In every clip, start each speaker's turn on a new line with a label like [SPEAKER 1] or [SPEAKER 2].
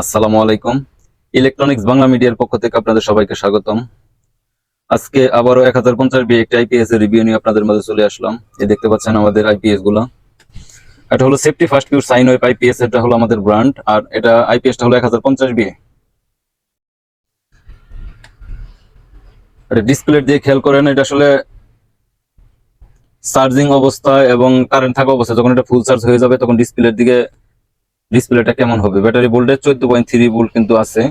[SPEAKER 1] আসসালামু আলাইকুম। ইলেকট্রনিক্স বাংলা মিডিয়ার পক্ষ থেকে আপনাদের সবাইকে স্বাগতম। আজকে আবারও এক হাজার পঞ্চাশ বি একটা আইপিএস এর রিভিউ নিয়ে আপনাদের মাঝে চলে আসলাম। এই দেখতে পাচ্ছেন আমাদের আইপিএসগুলো। এটা হলো safety first pure sine wave IPS এটা হলো আমাদের ব্র্যান্ড আর এটা আইপিএস টা হলো এক হাজার পঞ্চাশ বি ডিসপ্লে দিয়ে খেয়াল করেন, এটা আসলে চার্জিং অবস্থা এবং কারেন্ট থাকা অবস্থা, যখন এটা ফুল চার্জ হয়ে যাবে, তখন ডিসপ্লের দিকে ডিসপ্লেটা কেমন হবে? ব্যাটারি ভোল্টেজ চোদ্দ পয়েন্ট থ্রি ভোল্ট কিন্তু আছে।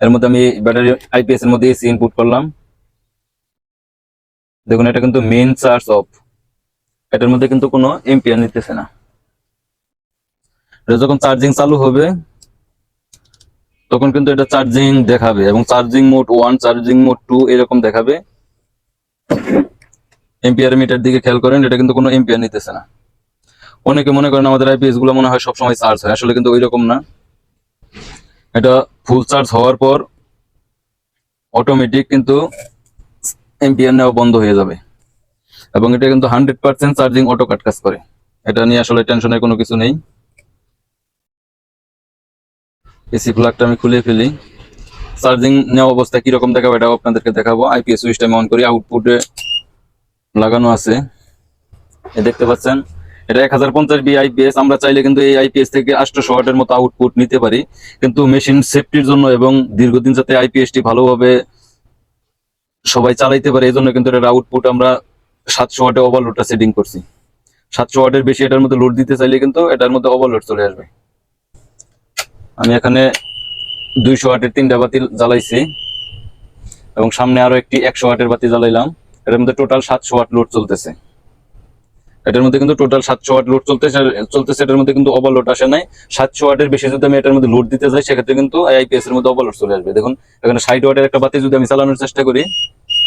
[SPEAKER 1] এর মধ্যে আমি ব্যাটারি আইপিএস এর মধ্যে এসি ইনপুট করলাম। দেখুন, এটা কিন্তু মেইন চার্জ অফ এটার মধ্যে কিন্তু কোনো এম্পিয়ার নিতেছে না। যখন চার্জিং চালু হবে, তখন কিন্তু এটা চার্জিং দেখাবে এবং charging mode one charging mode two এরকম দেখাবে। এম্পিয়ার মিটার দিকে খেয়াল করেন, এটা কিন্তু কোনো এম্পিয়ার নিতেছে না। অনেকে মনে করেন আমাদের আইপিএসগুলো মনে হয় সবসময় চার্জ হয়। আসলে কিন্তু ওইরকম না। এটা ফুল চার্জ হওয়ার পর অটোমেটিক কিন্তু এম্পিয়ার নেওয়া বন্ধ হয়ে যাবে। এবং এটা কিন্তু hundred percent charging auto cut কাজ করে। এটা নিয়ে আসলে টেনশনের কোনো কিছু নেই। এসি প্লাগটা আমি খুলে ফেলি। চার্জিং নেওয়া অবস্থা কীরকম দেখাবো এটাও আপনাদেরকে দেখাবো। আইপিএস সুইচটা আমি অন করি। আউটপুটে লাগানো আছে। দেখতে পাচ্ছেন? এটা এক হাজার পঞ্চাশ বি আইপিএস আমরা চাইলে কিন্তু এই আইপিএস থেকে আটশো ওয়াটের মতো আউটপুট নিতে পারি। কিন্তু মেশিন সেফটির জন্য এবং দীর্ঘদিন যাতে আইপিএসটি ভালোভাবে সবাই চালাইতে পারে, এই জন্য কিন্তু এটার আউটপুট আমরা সাতশো ওয়াটে ওভারলোডটা সেটিং করছি। সাতশো ওয়াটের বেশি এটার মধ্যে লোড দিতে চাইলে কিন্তু এটার মধ্যে ওভারলোড চলে আসবে। আমি এখানে দুইশো ওয়াটের তিনটা বাতি জ্বালাইছি এবং সামনে আরও একটি একশো ওয়াটের বাতি জ্বালাইলাম। এটার মধ্যে টোটাল সাতশো ওয়াট লোড চলতেছে। এটার মধ্যে কিন্তু টোটাল সাতশো ওয়াট লোড চলতেছে চলতেছে, এটার মধ্যে কিন্তু ওভারলোড আসে নাই। সাতশো ওয়াটের বেশি যদি আমি এটার মধ্যে লোড দিতে যাই, সেক্ষেত্রে কিন্তু আইপিএস এর মধ্যে ওভারলোড চলে আসবে। দেখুন, এখানে ষাট ওয়াটের একটা বাতি যদি আমি চালানোর চেষ্টা করি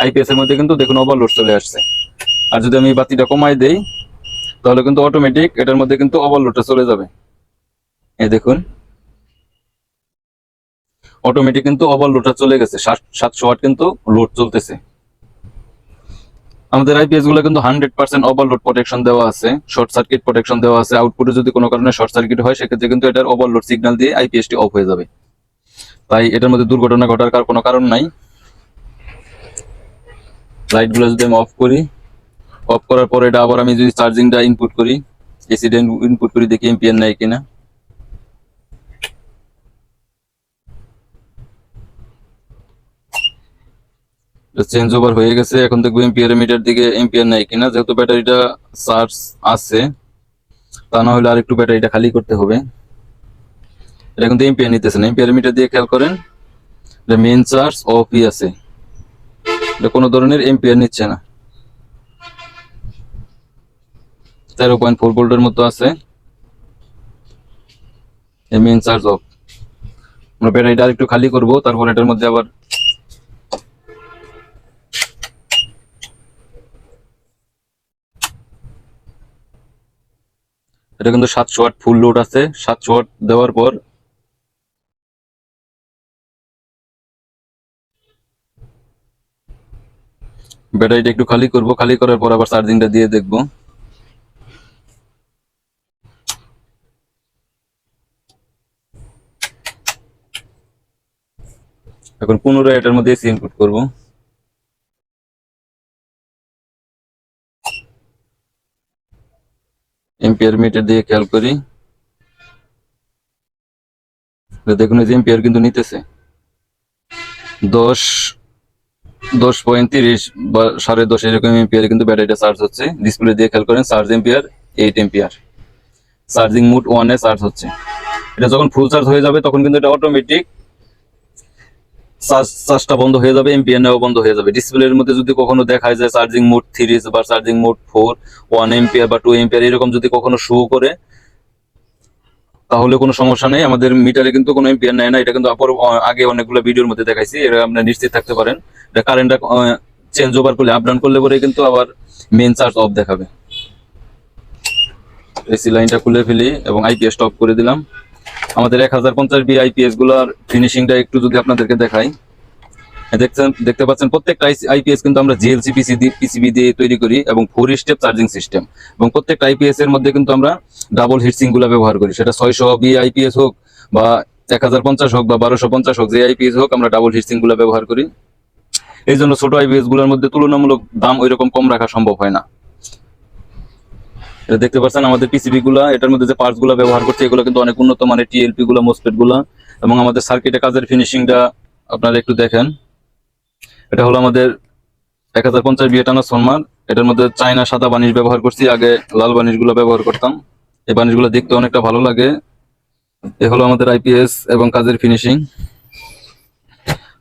[SPEAKER 1] আইপিএস এর মধ্যে কিন্তু দেখুন ওভারলোড চলে আসছে। আর যদি আমি বাতিটা কমাই দেই, তাহলে কিন্তু অটোমেটিক এটার মধ্যে কিন্তু ওভারলোডটা চলে যাবে। এই দেখুন অটোমেটিক কিন্তু ওভারলোডটা চলে গেছে। সাতশো ওয়াট কিন্তু লোড চলতেছে। আমাদের আইপিএসগুলো কিন্তু হান্ড্রেড পার্সেন্ট ওভারলোড প্রোটেকশন দেওয়া আছে শর্ট সার্কিট প্রোটেকশন দেওয়া আছে আউটপুটে যদি কোনো কারণে শর্ট সার্কিট হয়, সেক্ষেত্রে কিন্তু এটার ওভারলোড সিগন্যাল দিয়ে আইপিএস টি অফ হয়ে যাবে। তাই এটার মধ্যে দুর্ঘটনা ঘটার কোনো কারণ নাই। লাইটগুলো যদি আমি অফ করি অফ করার পরে এটা আবার আমি যদি চার্জিংটা ইনপুট করি এসি ইনপুট করি, দেখি এমপিএন নাই কিনা। চেঞ্জ ওভার হয়ে গেছে। এখন দেখব এম্পিয়ার মিটার দিকে এম্পিয়ার নাই কিনা। যেহেতু ব্যাটারিটা চার্জ আছে, তা না হলে আরেকটু ব্যাটারিটা খালি করতে হবে। এটা কিন্তু এম্পিয়ার নিতেছে না। এম্পিয়ার মিটার দিয়ে খেয়াল করেন, এটা মেন চার্জ অফই আছে। এটা কোনো ধরনের এম্পিয়ার নিচ্ছে না। তেরো পয়েন্ট ফোর ভোল্টের মতো আছে। মেন চার্জ অফ আমরা ব্যাটারিটা আরেকটু খালি করব, তারপর এটার মধ্যে আবার এটা কিন্তু সাতশো ওয়াট ফুল লোড আছে। সাতশো ওয়াট দেওয়ার পর ব্যাটারিটা একটু খালি করব। খালি করার পর আবার চার্জিংটা দিয়ে দেখব। এখন পুনরায় এটার মধ্যে ইনপুট করব। এম্পিয়ার মিটার দিয়ে খেয়াল করি। দেখুন, এই যে এম্পিয়ার কিন্তু নিতেছে। দশ দশ পয়েন্ট তিরিশ বা সাড়ে দশ এরকম এম্পিয়ার কিন্তু ব্যাটারিটা চার্জ হচ্ছে। ডিসপ্লে দিয়ে খেয়াল করেন, charge ampere eight ampere charging mode ওয়ানে চার্জ হচ্ছে। এটা যখন ফুল চার্জ হয়ে যাবে, তখন কিন্তু এটা অটোমেটিক চার্জটা বন্ধ হয়ে যাবে এমপিএন নেওয়া বন্ধ হয়ে যাবে। ডিসপ্লের মধ্যে যদি কখনো দেখায় যায় চার্জিং মোড থ্রি বা charging mode four one ampere বা টু এমপিআর এরকম যদি কখনো শো করে, তাহলে কোনো সমস্যা নেই। আমাদের মিটারে কিন্তু কোনো এমপিআর নেয় না। এটা কিন্তু আগে অনেকগুলো ভিডিওর মধ্যে দেখাইছি। এটা আপনারা নিশ্চিত থাকতে পারেন। এটা কারেন্টটা চেঞ্জ ওভার করলে আপ ডাউন করলে পরে কিন্তু আবার মেন চার্জ অফ দেখাবে। এসি লাইনটা খুলে ফেলি এবং আইপিএস স্টপ করে দিলাম। আমাদের এক হাজার পঞ্চাশ বি আইপিএসগুলোর ফিনিশিংটা একটু যদি আপনাদেরকে দেখাই। দেখছেন, দেখতে পাচ্ছেন প্রত্যেকটা আইপিএস কিন্তু আমরা জিএলসি পিসি পিসিবি দিয়ে তৈরি করি এবং ফোর স্টেপ চার্জিং সিস্টেম এবং প্রত্যেকটা আইপিএস এর মধ্যে কিন্তু আমরা ডাবল হিটসিংগুলা ব্যবহার করি। সেটা ছয়শো বি আইপিএস হোক বা এক হাজার পঞ্চাশ হোক বা বারোশো পঞ্চাশ হোক, যে আইপিএস হোক, আমরা ডাবল হিটসিংগুলো ব্যবহার করি। এই জন্য ছোট আইপিএসগুলোর মধ্যে তুলনামূলক দাম ওই রকম কম রাখা সম্ভব হয় না। এটা দেখতে পাচ্ছেন, আমাদের পিসিবি গুলা, এটার মধ্যে যে পার্টসগুলা ব্যবহার করছে, এগুলো কিন্তু অনেক উন্নত মানের টিএলপি গুলা মোসপেটগুলা, এবং আমাদের সার্কিটে কাজের ফিনিশিংটা আপনারা একটু দেখেন। এটা হলো আমাদের এক হাজার পঞ্চাশ বিয়ে ট্রান্সফরমার এটার মধ্যে চায়না সাদা বানিশ ব্যবহার করছি, আগে লাল বানিশগুলো ব্যবহার করতাম। এই বানিশগুলো দেখতে অনেকটা ভালো লাগে। এ হলো আমাদের আইপিএস এবং কাজের ফিনিশিং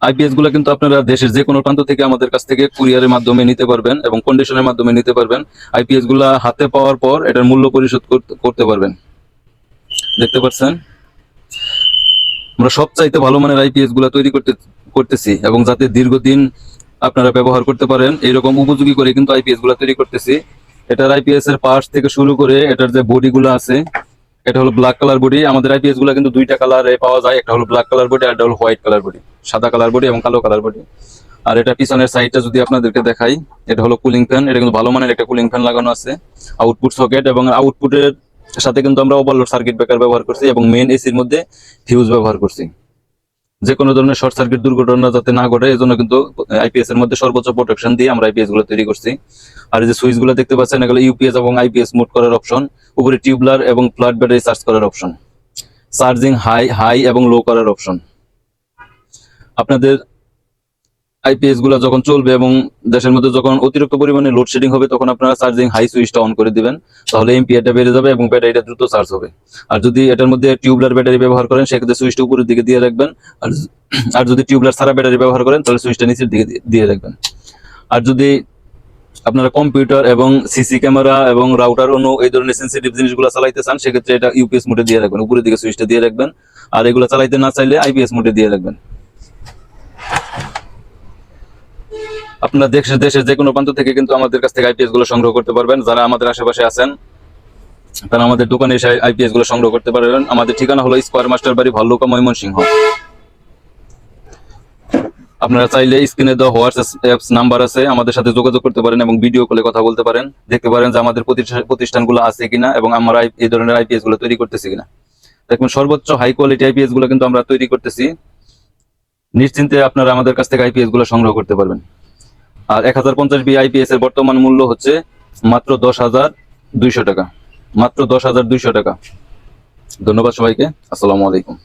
[SPEAKER 1] আইপিএসগুলো কিন্তু আপনারা দেশের যে কোনো প্রান্ত থেকে আমাদের কাছ থেকে কুরিয়ারের মাধ্যমে নিতে পারবেন এবং কন্ডিশনের মাধ্যমে নিতে পারবেন। আইপিএসগুলা হাতে পাওয়ার পর এটার মূল্য পরিশোধ করতে- পারবেন। দেখতে পাচ্ছেন? আমরা সবচাইতে ভালো মানের আইপিএসগুলা তৈরি করতে, করতেছি এবং যাতে দীর্ঘদিন আপনারা ব্যবহার করতে পারেন এরকম উপযোগী করে কিন্তু আইপিএসগুলা তৈরি করতেছি। এটার আইপিএস এর পার্টস থেকে শুরু করে এটার যে বডি গুলো আছে এটা হলো ব্ল্যাক কালার বডি আমাদের আইপিএসগুলো কিন্তু দুইটা কালারে পাওয়া যায়, একটা হলো ব্ল্যাক কালার বডি আর একটা হলো হোয়াইট কালার বডি সাদা কালার বডি এবং কালো কালার বডি আর এটা পিছনের সাইডটা যদি আপনাদেরকে দেখাই, এটা হলো কুলিং ফ্যান এটা কিন্তু ভালো মানের একটা কুলিং ফ্যান লাগানো আছে আউটপুট সকেট এবং আউটপুটের সাথে কিন্তু আমরা ওভারলোড সার্কিট ব্রেকার ব্যবহার করছি এবং মেইন এসির মধ্যে ফিউজ ব্যবহার করছি। যে কোনো ধরনের শর্ট সার্কিট দুর্ঘটনা যাতে না ঘটে এই জন্য কিন্তু আইপিএস এর মধ্যে সর্বোচ্চ প্রোটেকশন দিয়ে আমরা আইপিএসগুলো তৈরি করছি। আর যে সুইচগুলো দেখতে পাচ্ছেন, এগুলো ইউপিএস এবং আইপিএস মোড করার অপশন উপরে টিউবলার এবং ফ্ল্যাট ব্যাটারি চার্জ করার অপশন চার্জিং হাই হাই এবং লো করার অপশন আপনাদের আইপিএসগুলো যখন চলবে এবং দেশের মধ্যে যখন অতিরিক্ত পরিমাণে লোডশেডিং হবে, তখন আপনারা চার্জিং হাই সুইচটা অন করে দিবেন। তাহলে এমপিআরটা বেড়ে যাবে এবং ব্যাটারিটা দ্রুত চার্জ হবে। আর যদি এটার মধ্যে টিউবলার ব্যাটারি ব্যবহার করেন, সেক্ষেত্রে সুইচটা উপরের দিকে দিয়ে রাখবেন। আর আর যদি টিউবলার ছাড়া ব্যাটারি ব্যবহার করেন, তাহলে সুইচটা নিচের দিকে দিয়ে- রাখবেন। আর যদি আপনারা কম্পিউটার এবং সিসি ক্যামেরা এবং রাউটার অন্য এই ধরনের সেন্সিটিভ জিনিসগুলো চালাইতে চান, সেক্ষেত্রে এটা ইউপিএস মোডে দিয়ে রাখবেন। উপরের দিকে সুইচটা দিয়ে রাখবেন। আর এগুলো চালাইতে না চাইলে আইপিএস মোডে দিয়ে রাখবেন। আপনার দেশের দেশের যে কোনো প্রান্ত থেকে কিন্তু আমাদের কাছ থেকে আইপিএসগুলো সংগ্রহ করতে পারবেন। যারা আমাদের আশেপাশে আছেন, তারা আমাদের দোকানে এসে আইপিএসগুলো সংগ্রহ করতে পারবেন। আমাদের ঠিকানা হলো স্কোয়ার মাস্টার বাড়ি ভাল্লুকা, ময়মনসিংহ। আপনারা চাইলে স্ক্রিনে দেওয়া হোয়াটসঅ্যাপ নাম্বার আছে, আমাদের সাথে যোগাযোগ করতে পারেন এবং ভিডিও কলে কথা বলতে পারেন। দেখতে পারেন যে আমাদের প্রতিষ্ঠা- প্রতিষ্ঠানগুলো আছে কিনা এবং আমরা এই ধরনের আইপিএসগুলো তৈরি করতেছি কিনা। দেখুন, সর্বোচ্চ হাই কোয়ালিটি আইপিএসগুলো কিন্তু আমরা তৈরি করতেছি। নিশ্চিন্তে আপনারা আমাদের কাছ থেকে আইপিএসগুলো সংগ্রহ করতে পারবেন। আর এক হাজার পঞ্চাশ বিআইপিএস এর বর্তমান মূল্য হচ্ছে মাত্র দশ হাজার দুইশো টাকা। মাত্র দশ হাজার দুইশো টাকা। ধন্যবাদ সবাইকে। আসসালামু আলাইকুম।